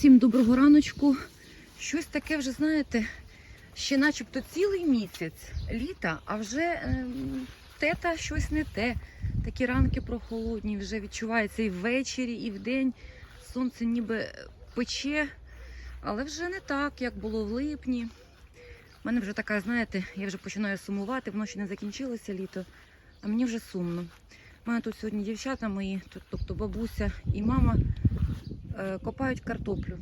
Всім доброго раночку. Щось таке вже, знаєте, ще начебто цілий місяць літа, а вже ем, те та щось не те. Такі ранки прохолодні, вже відчувається і ввечері, і вдень. Сонце ніби пече, але вже не так, як було в липні. У мене вже така, знаєте, я вже починаю сумувати, воно ще не закінчилося літо, а мені вже сумно. У мене тут сьогодні дівчата мої, тобто бабуся і мама, е, копають картоплю.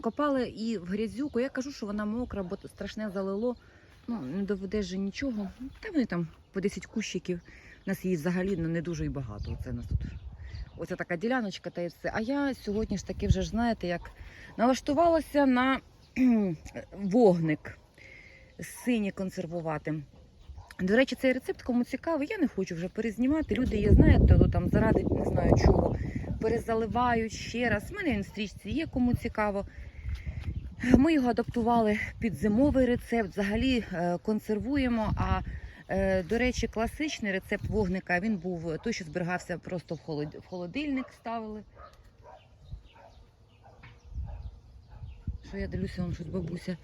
Копали і в грязюку. Я кажу, що вона мокра, бо страшне залило. Ну, не доведеш же нічого. Та вони там по 10 кущиків. У нас її взагалі ну, не дуже і багато. Оце нас тут. Оце така діляночка та і все. А я сьогодні ж таки вже знаєте, як налаштувалася на вогник сині консервувати. До речі, цей рецепт кому цікавий, я не хочу вже перезнімати. Люди є, знаєте, то там заради не знаю чого, перезаливають ще раз. У мене він стрічці є, кому цікаво. Ми його адаптували під зимовий рецепт, взагалі е, консервуємо. А е, до речі, класичний рецепт вогника він був той, що зберігався просто в холодильник ставили. Що я дивлюся, вам щось бабуся,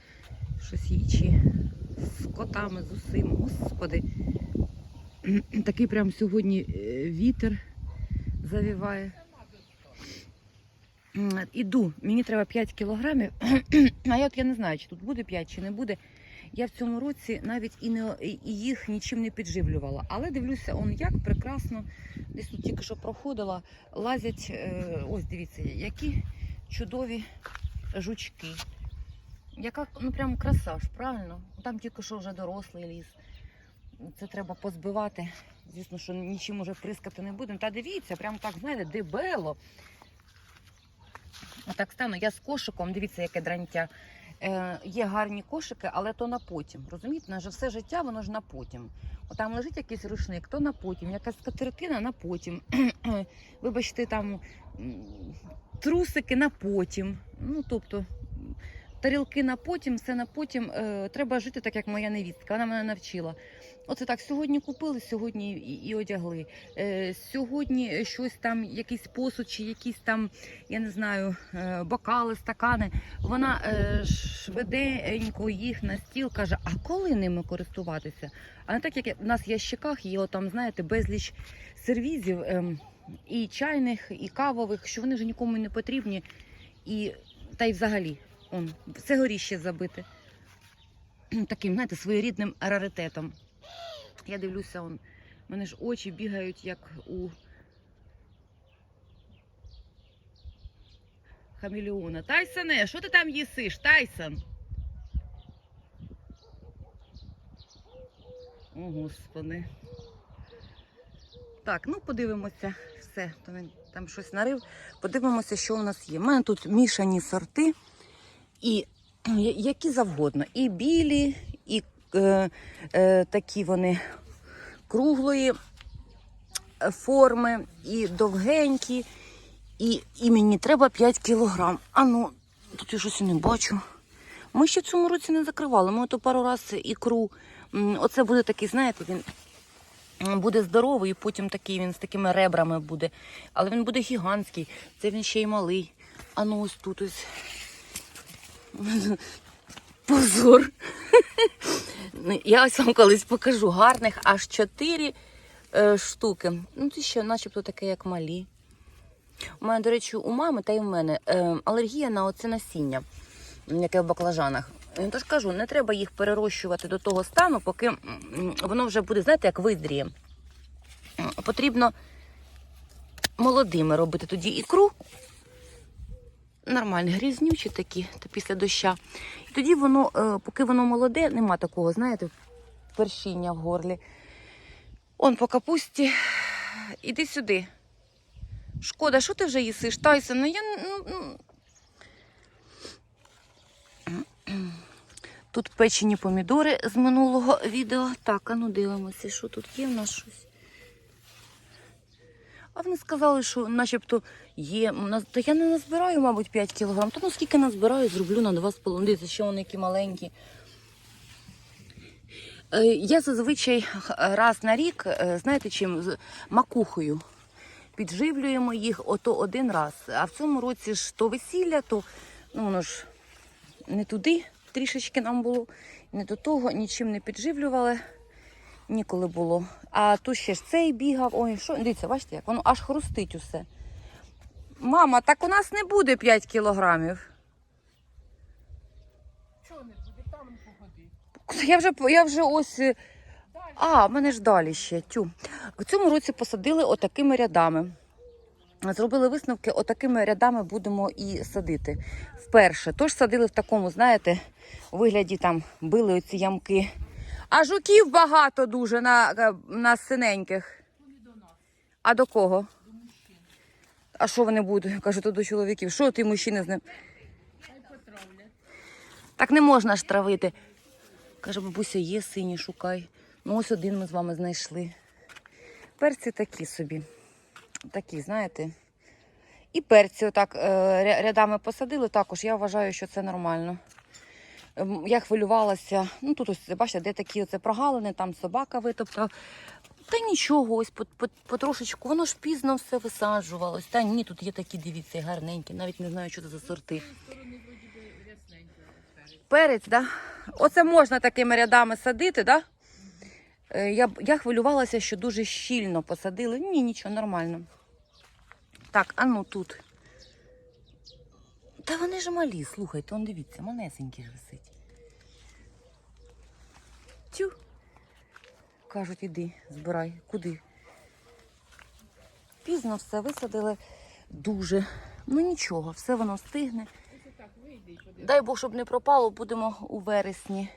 щось їй з котами, з усім. Господи. Такий прям сьогодні е, вітер завіває. Іду, мені треба 5 кілограмів, а я я не знаю, чи тут буде 5, чи не буде. Я в цьому році навіть і, не, і їх нічим не підживлювала. Але дивлюся, он як прекрасно. Десь тут тільки що проходила, лазять, е, ось дивіться, які чудові жучки. Яка ну прям краса правильно? Там тільки що вже дорослий ліс. Це треба позбивати. Звісно, що нічим уже прискати не будемо. Та дивіться, прям так, знаєте, дебело. Отак стану. Я з кошиком, дивіться, яке дрантя. Е, є гарні кошики, але то на потім. Розумієте, наше все життя воно ж на потім. Отам лежить якийсь рушник, то на потім, якась скатертина на потім. Вибачте, там трусики на потім. Ну, тобто, тарілки на потім, все на потім. Е, треба жити так, як моя невістка. Вона мене навчила. Оце так, сьогодні купили, сьогодні і, і одягли. Е, сьогодні щось там, якийсь посуд чи якісь там, я не знаю, е, бокали, стакани. Вона е, швиденько їх на стіл каже: а коли ними користуватися? А не так, як в нас в ящиках є, там, знаєте, безліч сервізів ем, і чайних, і кавових, що вони вже нікому не потрібні. І та й взагалі, он, все горіще забите. Таким, знаєте, своєрідним раритетом. Я дивлюся, он, в мене ж очі бігають, як у хамелеона. Тайсоне, що ти там їсиш, Тайсон? О, господи. Так, ну подивимося все. То він там щось нарив. Подивимося, що у нас є. У мене тут мішані сорти, і які завгодно. І білі, е, е, такі вони круглої е, форми, і довгенькі. І, і мені треба 5 кілограм. А ну, тут я щось не бачу. Ми ще цьому році не закривали. Ми то пару разів ікру. Оце буде такий, знаєте, він буде здоровий, і потім такий він з такими ребрами буде. Але він буде гігантський. Це він ще й малий. А ну ось тут ось. Позор. Ну, Я ось вам колись покажу. Гарних аж 4 е, штуки. Ну, це ще начебто таке, як малі. У мене, до речі, у мами та й в мене е, алергія на оце насіння, яке в баклажанах. Тож кажу, не треба їх перерощувати до того стану, поки воно вже буде, знаєте, як визріє. Потрібно молодими робити тоді ікру. Нормальні, грізнючі такі, та після доща. І тоді воно, е, поки воно молоде, нема такого, знаєте, першіння в горлі. Он по капусті. Іди сюди. Шкода, що ти вже їсиш, Тайсон? Ну я ну. Тут печені помідори з минулого відео. Так, а ну дивимося, що тут є в нас щось. А вони сказали, що начебто є. Та я не назбираю, мабуть, 5 кілограм. Та ну скільки назбираю, зроблю на 2,5. Дивіться, ще вони які маленькі. Е, Я зазвичай раз на рік, е, знаєте чим, з макухою. підживлюємо їх ото один раз. А в цьому році ж то весілля, то ну, воно ж не туди трішечки нам було, не до того, нічим не підживлювали. Ніколи було. А тут ще ж цей бігав. Ой, що, дивіться, бачите, як воно аж хрустить усе. Мама, так у нас не буде 5 кілограмів. Чого не буде? Там походи. Я вже, я вже ось. е, А, в мене ж далі ще. Тю. В цьому році посадили отакими рядами. Зробили висновки, отакими рядами будемо і садити. Вперше. Тож садили в такому, знаєте, вигляді там били оці ямки. А жуків багато дуже на, е, на синеньких. А до кого? А що вони будуть? Кажу, то до чоловіків. Що ти мужчини з ним? Так не можна ж травити. Каже, бабуся, є сині, шукай. Ну, ось один ми з вами знайшли. Перці такі собі. Такі, знаєте. І перці отак е, рядами посадили також. Я вважаю, що це нормально. Я хвилювалася. Ну, тут ось, бачите, де такі оце прогалини, там собака витоптав. Та нічого, ось по- по- потрошечку. Воно ж пізно все висаджувалось. Та ні, тут є такі, дивіться, гарненькі. Навіть не знаю, що це за сорти. Перець, да? Оце можна такими рядами садити, да? Е, Я, я хвилювалася, що дуже щільно посадили. Ні, нічого, нормально. Так, а ну тут. Та вони ж малі, слухайте, он дивіться, малесенький ж висить. Тю. Кажуть, іди, збирай. Куди? Пізно все висадили дуже. Ну нічого, все воно стигне. Дай Бог, щоб не пропало, будемо у вересні.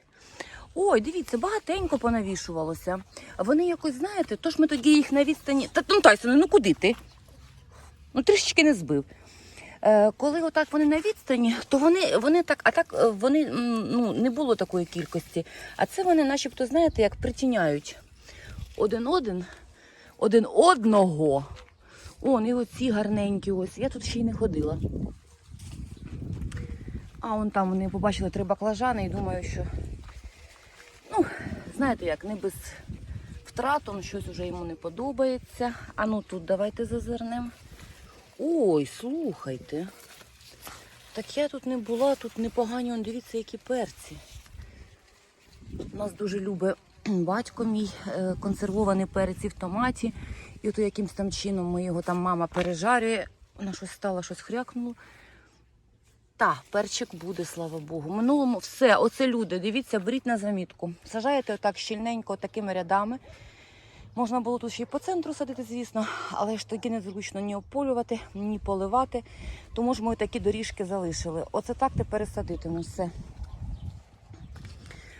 Ой, дивіться, багатенько понавішувалося. Вони якось, знаєте, тож ми тоді їх на відстані. Та ну Тайсоне, ну куди ти? Ну трішечки не збив. Е, коли отак вони на відстані, то вони, вони так, а так е, вони ну, не було такої кількості. А це вони, начебто, знаєте, як притіняють один один, один одного. Он, і оці гарненькі ось. Я тут ще й не ходила. А вон там вони побачили три баклажани і думаю, що ну, знаєте як, не без втрат, он щось вже йому не подобається. А ну тут давайте зазирнемо. Ой, слухайте. Так я тут не була, тут непогані, он дивіться, які перці. У нас дуже любить батько мій е, консервований перець і в томаті. І ото якимсь там чином ми його там мама пережарює. Вона щось стала, щось хрякнуло. Та, перчик буде, слава Богу. Минулому все, оце люди, дивіться, беріть на замітку. Сажаєте отак щільненько, такими рядами. Можна було тут ще й по центру садити, звісно, але ж тоді незручно ні ополювати, ні поливати. Тому ж ми такі доріжки залишили. Оце так тепер садитиму все.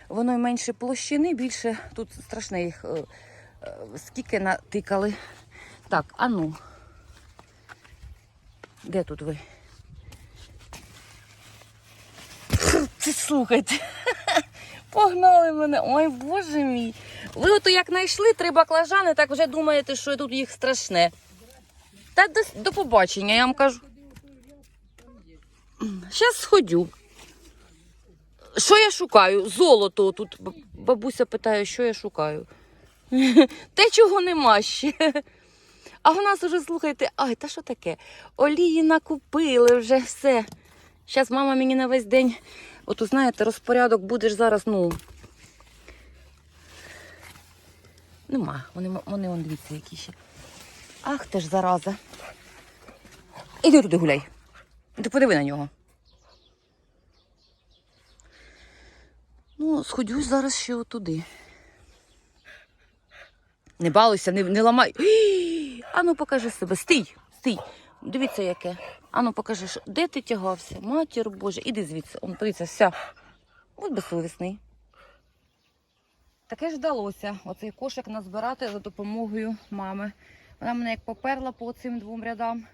Воно й менше площини, більше тут страшне їх. е, е, Скільки натикали. Так, а ну. Де тут ви? Це слухайте. Погнали мене. Ой, боже мій. Ви ото як знайшли три баклажани, так вже думаєте, що тут їх страшне. Та до, до побачення, я вам кажу. Зараз сходю. Що я шукаю? Золото тут. Бабуся питає, що я шукаю. Те, чого нема ще. А в нас уже, слухайте, ай, та що таке? Олії накупили вже все. Зараз мама мені на весь день, от знаєте, розпорядок будеш зараз, ну. Нема, вони, вони он дивіться, які ще. Ах, ти ж зараза. Іди туди гуляй. Ти подиви на нього. Ну, сходюсь зараз ще отуди. Не балуйся, не, не ламай. Ій! Ану, покажи себе. Стій, стій. Дивіться, яке. Ану, покажи, що... де ти тягався? Матір Боже, іди звідси. Он, подивіться, вся. От безсовісний. Таке ж вдалося оцей кошик назбирати за допомогою мами. Вона мене як поперла по цим двом рядам.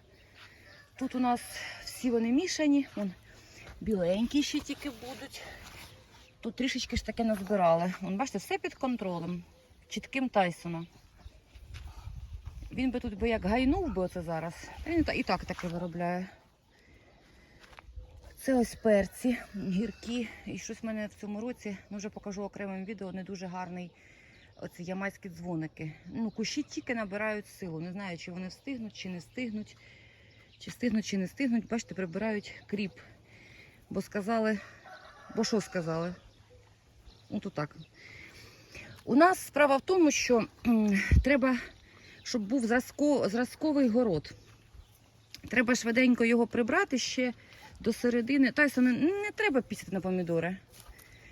Тут у нас всі вони мішані. Вон, біленькі ще тільки будуть. Тут трішечки ж таке назбирали. Вон, бачите, все під контролем. Чітким Тайсона. Він би тут би як гайнув би оце зараз. Він і так таке виробляє. Це ось перці, гіркі. І щось в мене в цьому році, ну вже покажу окремим відео, не дуже гарний оці ямайські дзвоники. Ну, кущі тільки набирають силу. Не знаю, чи вони встигнуть, чи не встигнуть, чи встигнуть, чи не встигнуть. Бачите, прибирають кріп. Бо сказали, бо що сказали? Ну, то так. У нас справа в тому, що треба, щоб був зразковий город. Треба швиденько його прибрати ще до середини. Тайсон, не, не треба пісяти на помідори.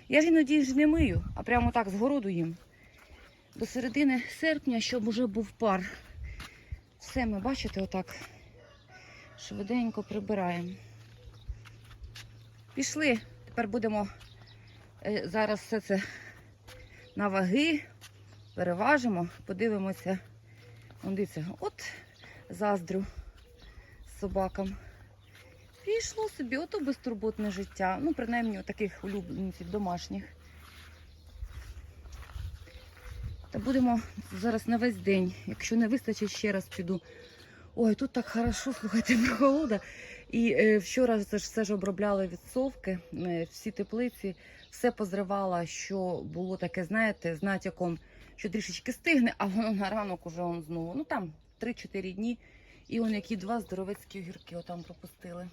Я ж іноді ж не мию, а прямо так з городу їм. До середини серпня, щоб уже був пар. Все ми, бачите, отак швиденько прибираємо. Пішли. Тепер будемо е, зараз все це на ваги, переважимо, подивимося. Дивіться, от заздрю собакам. Пішло собі, ото безтурботне життя. Ну, принаймні, таких улюбленців домашніх. Та будемо зараз на весь день. Якщо не вистачить, ще раз піду. Ой, тут так хорошо, слухайте, прохолода. І е, вчора це ж все ж обробляли від совки, е, всі теплиці, все позривала, що було таке, знаєте, з натяком, що трішечки стигне, а воно на ранок уже он знову. Ну там 3-4 дні. І он які два здоровецькі огірки отам пропустили.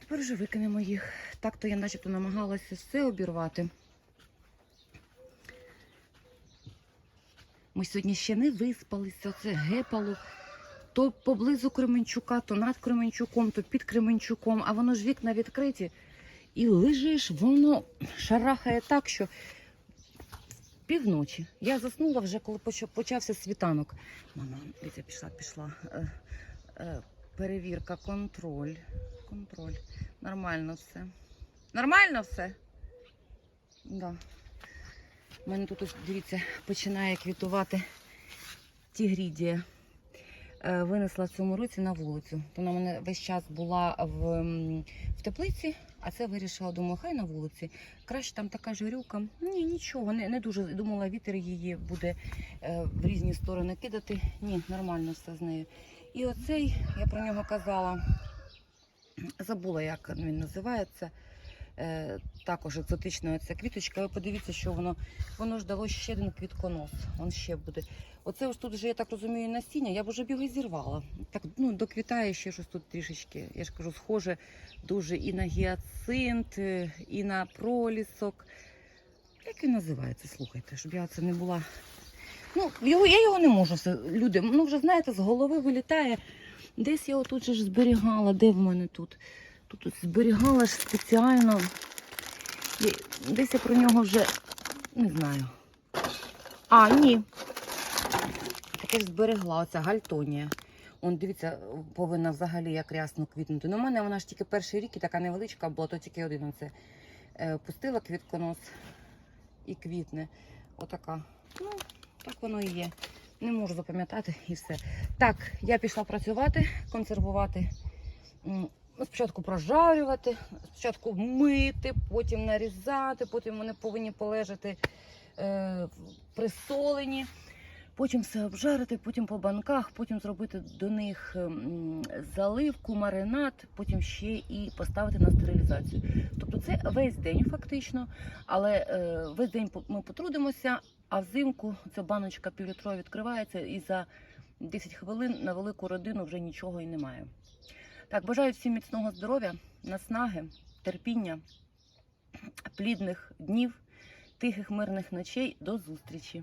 Тепер вже викинемо їх. Так-то я начебто намагалася все обірвати. Ми сьогодні ще не виспалися, це гепало. То поблизу Кременчука, то над Кременчуком, то під Кременчуком, а воно ж вікна відкриті. І лежиш, воно шарахає так, що півночі. Я заснула вже, коли почався світанок. Мама, Лізя пішла, пішла. Е, е, перевірка, контроль. Контроль. Нормально все. Нормально все? Да. У мене тут, дивіться, починає квітувати тігрідія. Е, Винесла цьому році на вулицю. Вона в мене весь час була в, в теплиці, а це вирішила, думаю, хай на вулиці. Краще там така жирюка. Ні, нічого, не, не дуже. Думала, вітер її буде е, в різні сторони кидати. Ні, нормально все з нею. І оцей, я про нього казала, забула, як він називається. Е, також екзотична ця квіточка. Ви подивіться, що воно воно ж дало ще один квітконос. Він ще буде. Оце ось тут вже, я так розумію, насіння, я б вже б його і зірвала. Так, ну, доквітає ще щось тут трішечки. Я ж кажу, схоже дуже і на гіацинт, е, і на пролісок. Як він називається, слухайте, щоб я це не була. Ну, його, я його не можу. Люди, ну вже знаєте, з голови вилітає. Десь я його тут же зберігала. Де в мене тут? Тут зберігала ж спеціально. Десь я про нього вже не знаю. А, ні. Таке ж зберегла оця гальтонія. Он, дивіться, повинна взагалі як рясно квітнути. Ну, у мене вона ж тільки перший рік і така невеличка була, то тільки один оце. Е, пустила квітконос і квітне. Отака. Ну, так воно і є. Не можу запам'ятати і все. Так, я пішла працювати, консервувати. Спочатку прожарювати, спочатку мити, потім нарізати, потім вони повинні полежати е, присолені, потім все обжарити, потім по банках, потім зробити до них заливку, маринад, потім ще і поставити на стерилізацію. Тобто це весь день фактично, але е, весь день ми потрудимося, а взимку ця баночка півлітрова відкривається і за 10 хвилин на велику родину вже нічого і немає. Так, бажаю всім міцного здоров'я, наснаги, терпіння, плідних днів, тихих мирних ночей. До зустрічі!